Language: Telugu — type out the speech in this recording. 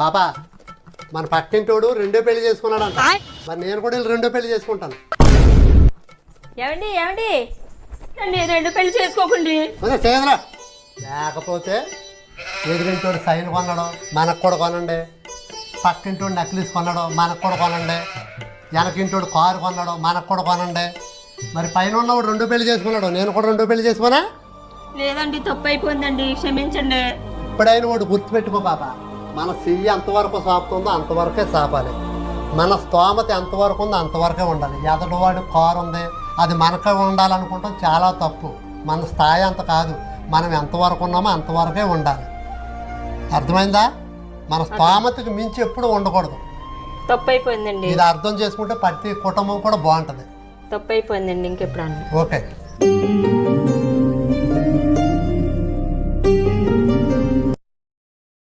పాప మన పక్కింటోడు రెండో పెళ్ళి చేసుకున్నాడంట. మరి నేను కూడా వీళ్ళు రెండో పెళ్ళి చేసుకుంటాను. ఏమండి ఏమండి? రెండు పెళ్ళి చేసుకోకండి. చేయదురా లేకపోతే ఎదురింటోడు సైన్ కొన్నాడు మనకు కూడా కొనండి. పక్కింటోడు నక్లీస్ కొన్నాడు మనకు కూడా కొనండి. వెనకింటోడు కారు కొన్నాడు మనకు కూడా కొనండి. మరి పైన ఉన్నవాడు రెండో పెళ్ళి చేసుకున్నాడు నేను కూడా రెండో పెళ్ళి చేసుకున్నా? లేదండి తప్పు అయిపోయిందండి క్షమించండి. ఇప్పుడైన వాడు గుర్తుపెట్టుకో పాప. మన చెయ్యి ఎంతవరకు సాపుతుందో అంతవరకే సాపాలి. మన స్తోమత ఎంతవరకు ఉందో అంతవరకే ఉండాలి. ఎదటివాడు కారు ఉంది అది మనకే ఉండాలనుకుంటాం చాలా తప్పు. మన స్థాయి అంత కాదు. మనం ఎంతవరకు ఉన్నామో అంతవరకే ఉండాలి. అర్థమైందా? మన స్తోమతకి మించి ఎప్పుడు ఉండకూడదు. తప్పు అయిపోయిందండి ఇది అర్థం చేసుకుంటే ప్రతి కుటుంబం కూడా బాగుంటుంది. తప్పు అయిపోయిందండి ఇంకెప్పుడు ఓకే.